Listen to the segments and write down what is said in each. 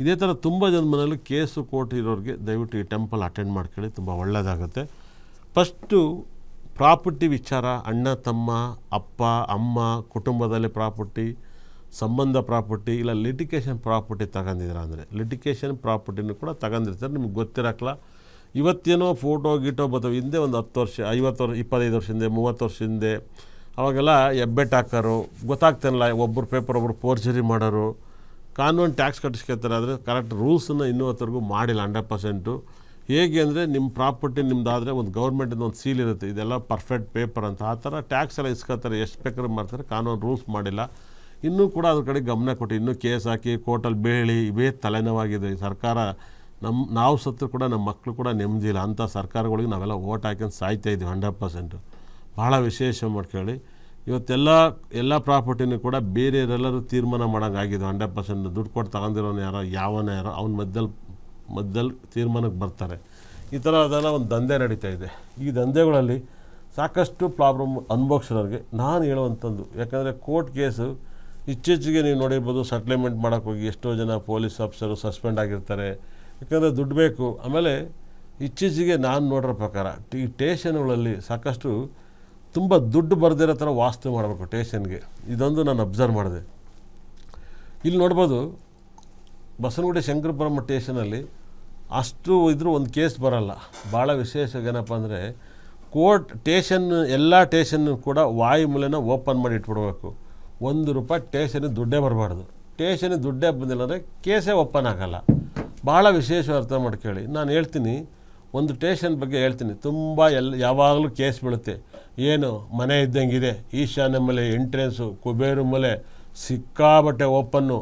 ಇದೇ ಥರ ತುಂಬ ಜನ ಮನೇಲಿ ಕೇಸು ಕೋರ್ಟ್ ಇರೋರಿಗೆ ದಯವಿಟ್ಟು ಈ ಟೆಂಪಲ್ ಅಟೆಂಡ್ ಮಾಡ್ಕೊಳ್ಳಿ, ತುಂಬ ಒಳ್ಳೆಯದಾಗುತ್ತೆ. ಫಸ್ಟು ಪ್ರಾಪರ್ಟಿ ವಿಚಾರ, ಅಣ್ಣ, ತಮ್ಮ, ಅಪ್ಪ, ಅಮ್ಮ, ಕುಟುಂಬದಲ್ಲಿ ಪ್ರಾಪರ್ಟಿ, ಸಂಬಂಧ ಪ್ರಾಪರ್ಟಿ, ಇಲ್ಲ ಲಿಟಿಕೇಷನ್ ಪ್ರಾಪರ್ಟಿ ತಗೊಂಡಿದ್ರ ಅಂದರೆ ಲಿಟಿಕೇಷನ್ ಪ್ರಾಪರ್ಟಿನೂ ಕೂಡ ತಗೊಂಡಿರ್ತಾರೆ, ನಿಮ್ಗೆ ಗೊತ್ತಿರಕ್ಕಲ್ಲ. ಇವತ್ತೇನೋ ಫೋಟೋ, ಗೀಟೋ ಬರ್ತವೆ, ಹಿಂದೆ ಒಂದು ಹತ್ತು ವರ್ಷ, ಐವತ್ತು ವರ್ಷ, ಇಪ್ಪತ್ತೈದು ವರ್ಷ ಹಿಂದೆ, ಮೂವತ್ತು ವರ್ಷ ಹಿಂದೆ, ಅವಾಗೆಲ್ಲ ಹೆಬ್ಬೆಟ್ ಹಾಕೋರು ಗೊತ್ತಾಗ್ತಾನಲ್ಲ ಒಬ್ಬರು ಪೇಪರ್ ಒಬ್ಬರು ಫೋರ್ಜರಿ ಮಾಡೋರು. ಕಾನೂನು ಟ್ಯಾಕ್ಸ್ ಕಟ್ಟಿಸ್ಕೊತಾರೆ ಆದರೆ ಕರೆಕ್ಟ್ ರೂಲ್ಸನ್ನು ಇನ್ನೂ ಹೊತ್ತವರೆಗೂ ಮಾಡಿಲ್ಲ ಹಂಡ್ರೆಡ್ ಪರ್ಸೆಂಟು. ಹೇಗೆ ಅಂದರೆ ನಿಮ್ಮ ಪ್ರಾಪರ್ಟಿ ನಿಮ್ಮದಾದರೆ ಒಂದು ಗೌರ್ಮೆಂಟಿಂದ ಒಂದು ಸೀಲ್ ಇರುತ್ತೆ. ಇದೆಲ್ಲ ಪರ್ಫೆಕ್ಟ್ ಪೇಪರ್ ಅಂತ. ಆ ಥರ ಟ್ಯಾಕ್ಸ್ ಎಲ್ಲ ಇಸ್ಕೊತಾರೆ ಎಷ್ಟು ಬೇಕಾದ್ರೂ ಮಾಡ್ತಾರೆ. ಕಾನೂನು ರೂಲ್ಸ್ ಮಾಡಿಲ್ಲ. ಇನ್ನೂ ಕೂಡ ಅದ್ರ ಕಡೆ ಗಮನ ಕೊಟ್ಟು ಇನ್ನೂ ಕೇಸ್ ಹಾಕಿ ಕೋರ್ಟಲ್ಲಿ ಬೇಳಿ ಇವೇ ತಲೆನೋವಾಗಿದೆ. ಸರ್ಕಾರ ನಮ್ಮ ನಾವು ಸತ್ತು ಕೂಡ ನಮ್ಮ ಮಕ್ಕಳು ಕೂಡ ನೆಮ್ಮದಿ ಇಲ್ಲ. ಅಂಥ ಸರ್ಕಾರಗಳಿಗೆ ನಾವೆಲ್ಲ ಓಟ್ ಹಾಕ್ಯಂಡು ಸಾಯ್ತಾ ಇದ್ದೀವಿ ಹಂಡ್ರೆಡ್ ಪರ್ಸೆಂಟು. ಭಾಳ ವಿಶೇಷ ಮಾಡ್ಕೊಳ್ಳಿ. ಇವತ್ತೆಲ್ಲ, ಎಲ್ಲ ಪ್ರಾಪರ್ಟಿನೂ ಕೂಡ ಬೇರೆಯವರೆಲ್ಲರೂ ತೀರ್ಮಾನ ಮಾಡೋಂಗಾಗಿದೆ ಹಂಡ್ರೆಡ್ ಪರ್ಸೆಂಟ್ ದುಡ್ಡು ಕೊಟ್ಟು ತಗೊಂಡಿರೋನು ಯಾರೋ, ಯಾವನ ಯಾರೋ, ಅವ್ನ ಮಧ್ಯದಲ್ಲಿ ಮಧ್ಯದಲ್ಲಿ ತೀರ್ಮಾನಕ್ಕೆ ಬರ್ತಾರೆ. ಈ ಥರ ಅದೆಲ್ಲ ಒಂದು ದಂಧೆ ನಡೀತಾ ಇದೆ. ಈ ದಂಧೆಗಳಲ್ಲಿ ಸಾಕಷ್ಟು ಪ್ರಾಬ್ಲಮ್ ಅನುಭವಿಸಿರೋರಿಗೆ ನಾನು ಹೇಳುವಂಥದ್ದು ಯಾಕಂದರೆ ಕೋರ್ಟ್ ಕೇಸು ಇತ್ತೀಚೆಗೆ ನೀವು ನೋಡಿರ್ಬೋದು ಸೆಟ್ಲ್ಮೆಂಟ್ ಮಾಡೋಕ್ಕೆ ಹೋಗಿ ಎಷ್ಟೋ ಜನ ಪೊಲೀಸ್ ಆಫೀಸರು ಸಸ್ಪೆಂಡ್ ಆಗಿರ್ತಾರೆ. ಯಾಕಂದರೆ ದುಡ್ಡು ಬೇಕು. ಆಮೇಲೆ ಇತ್ತೀಚೆಗೆ ನಾನು ನೋಡಿರೋ ಪ್ರಕಾರ, ಈ ಟೇಷನ್ಗಳಲ್ಲಿ ಸಾಕಷ್ಟು ತುಂಬ ದುಡ್ಡು ಬರೆದಿರೋ ಥರ ವಾಸ್ತು ಮಾಡಬೇಕು ಟೇಷನ್ಗೆ. ಇದೊಂದು ನಾನು ಅಬ್ಸರ್ವ್ ಮಾಡಿದೆ. ಇಲ್ಲಿ ನೋಡ್ಬೋದು ಬಸವನಗುಡಿ ಶಂಕರಪುರಮ್ಮ ಟೇಷನಲ್ಲಿ ಅಷ್ಟು ಇದ್ರೂ ಒಂದು ಕೇಸ್ ಬರಲ್ಲ. ಭಾಳ ವಿಶೇಷ ಏನಪ್ಪ ಅಂದರೆ, ಕೋರ್ಟ್ ಟೇಷನ್, ಎಲ್ಲ ಟೇಷನ್ನು ಕೂಡ ವಾಯುಮೂಲೆನ ಓಪನ್ ಮಾಡಿ ಇಟ್ಬಿಡ್ಬೇಕು. ಒಂದು ರೂಪಾಯಿ ಟೇಷನಿಗೆ ದುಡ್ಡೇ ಬರಬಾರ್ದು. ಟೇಷನಿಗೆ ದುಡ್ಡೇ ಬಂದಿಲ್ಲ ಅಂದರೆ ಕೇಸೇ ಓಪನ್ ಆಗೋಲ್ಲ. ಭಾಳ ವಿಶೇಷ ಅರ್ಥ ಮಾಡ್ಕೊಳ್ಳಿ. ನಾನು ಹೇಳ್ತೀನಿ, ಒಂದು ಟೇಷನ್ ಬಗ್ಗೆ ಹೇಳ್ತೀನಿ. ತುಂಬ ಎಲ್ಲ ಯಾವಾಗಲೂ ಕೇಸ್ ಬೀಳುತ್ತೆ. ಏನು ಮನೆ ಇದ್ದಂಗಿದೆ. ಈಶಾನ್ಯ ಮಲೆ ಎಂಟ್ರೆನ್ಸು ಕುಬೇರು ಮಲೆ ಸಿಕ್ಕಾಬಟ್ಟೆ ಓಪನ್ನು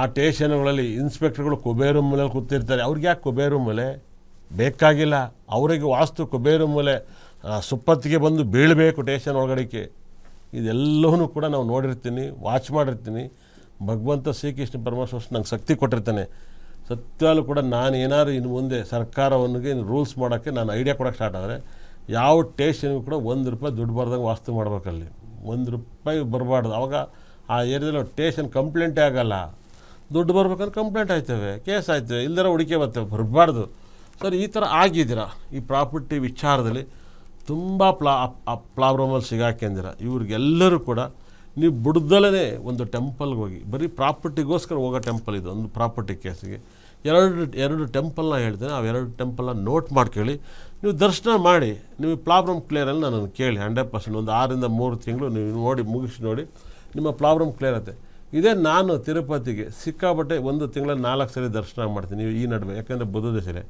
ಆ ಟೇಷನ್ಗಳಲ್ಲಿ ಇನ್ಸ್ಪೆಕ್ಟರ್ಗಳು ಕುಬೇರು ಮೂಲೆಯಲ್ಲಿ ಕೂತಿರ್ತಾರೆ. ಅವ್ರಿಗೆ ಯಾಕೆ ಕುಬೇರು ಮಲೆ? ಬೇಕಾಗಿಲ್ಲ. ಅವರಿಗೆ ವಾಸ್ತು ಕುಬೇರು ಮೂಲೆ ಸುಪ್ಪತ್ತಿಗೆ ಬಂದು ಬೀಳಬೇಕು ಟೇಷನ್ ಒಳಗಡೆಗೆ. ಇದೆಲ್ಲವೂ ಕೂಡ ನಾವು ನೋಡಿರ್ತೀನಿ ವಾಚ್ ಮಾಡಿರ್ತೀನಿ. ಭಗವಂತ ಶ್ರೀಕೃಷ್ಣ ಪರಮೇಶ್ವರ ನಂಗೆ ಶಕ್ತಿ ಕೊಟ್ಟಿರ್ತಾನೆ. ಸತ್ಯಾಲು ಕೂಡ ನಾನು ಏನಾದ್ರು ಇನ್ನು ಮುಂದೆ ಸರ್ಕಾರವನ್ನಿಗೆ ರೂಲ್ಸ್ ಮಾಡೋಕ್ಕೆ ನಾನು ಐಡಿಯಾ ಕೊಡೋಕ್ಕೆ ಸ್ಟಾರ್ಟ್ ಆದರೆ ಯಾವ ಟೇಷನ್ಗೂ ಕೂಡ ಒಂದು ರೂಪಾಯಿ ದುಡ್ಡು ಬರ್ದಂಗೆ ವಾಸ್ತು ಮಾಡ್ಬೇಕಲ್ಲಿ. ಒಂದು ರೂಪಾಯಿ ಬರಬಾರ್ದು. ಅವಾಗ ಆ ಏರಿಯಾದಲ್ಲಿ ಟೇಷನ್ ಕಂಪ್ಲೇಂಟೇ ಆಗೋಲ್ಲ. ದುಡ್ಡು ಬರ್ಬೇಕಂದ್ರೆ ಕಂಪ್ಲೇಂಟ್ ಆಯ್ತವೆ ಕೇಸ್ ಆಯ್ತವೆ, ಇಲ್ದರ ಹುಡುಕೆ ಬರ್ತವೆ, ಬರಬಾರ್ದು. ಸರ್, ಈ ಥರ ಆಗಿದ್ದೀರಾ? ಈ ಪ್ರಾಪರ್ಟಿ ವಿಚಾರದಲ್ಲಿ ತುಂಬ ಪ್ಲಾ ಪ್ರಾಬ್ಲಮಲ್ಲಿ ಸಿಗಾಕೆಂದಿರ ಇವ್ರಿಗೆಲ್ಲರೂ ಕೂಡ ನೀವು ಬುಡ್ದಲೇ ಒಂದು ಟೆಂಪಲ್ಗೆ ಹೋಗಿ. ಬರೀ ಪ್ರಾಪರ್ಟಿಗೋಸ್ಕರ ಹೋಗೋ ಟೆಂಪಲ್ ಇದು, ಒಂದು ಪ್ರಾಪರ್ಟಿ ಕೇಸಿಗೆ ಎರಡು ಎರಡು ಟೆಂಪಲ್ನ ಹೇಳ್ತೇನೆ ಎರಡು ಟೆಂಪಲ್ನ ನೋಟ್ ಮಾಡ್ಕೊಳ್ಳಿ. ನೀವು ದರ್ಶನ ಮಾಡಿ, ನಿಮಗೆ ಪ್ರಾಬ್ಲಮ್ ಕ್ಲಿಯರಲ್ಲಿ ನಾನು ಕೇಳಿ ಹಂಡ್ರೆಡ್ ಪರ್ಸೆಂಟ್ ಒಂದು ಆರಿಂದ ಮೂರು ತಿಂಗಳು ನೀವು ನೋಡಿ, ಮುಗಿಸಿ ನೋಡಿ, ನಿಮ್ಮ ಪ್ರಾಬ್ಲಮ್ ಕ್ಲಿಯರ್ ಆಗುತ್ತೆ. ಇದೇ ನಾನು ತಿರುಪತಿಗೆ ಸಿಕ್ಕಾಪಟ್ಟೆ ಒಂದು ತಿಂಗಳ ನಾಲ್ಕು ಸರಿ ದರ್ಶನ ಮಾಡ್ತೀನಿ ಈ ನಡುವೆ, ಯಾಕೆಂದರೆ ಬುಧದ ಸರಿ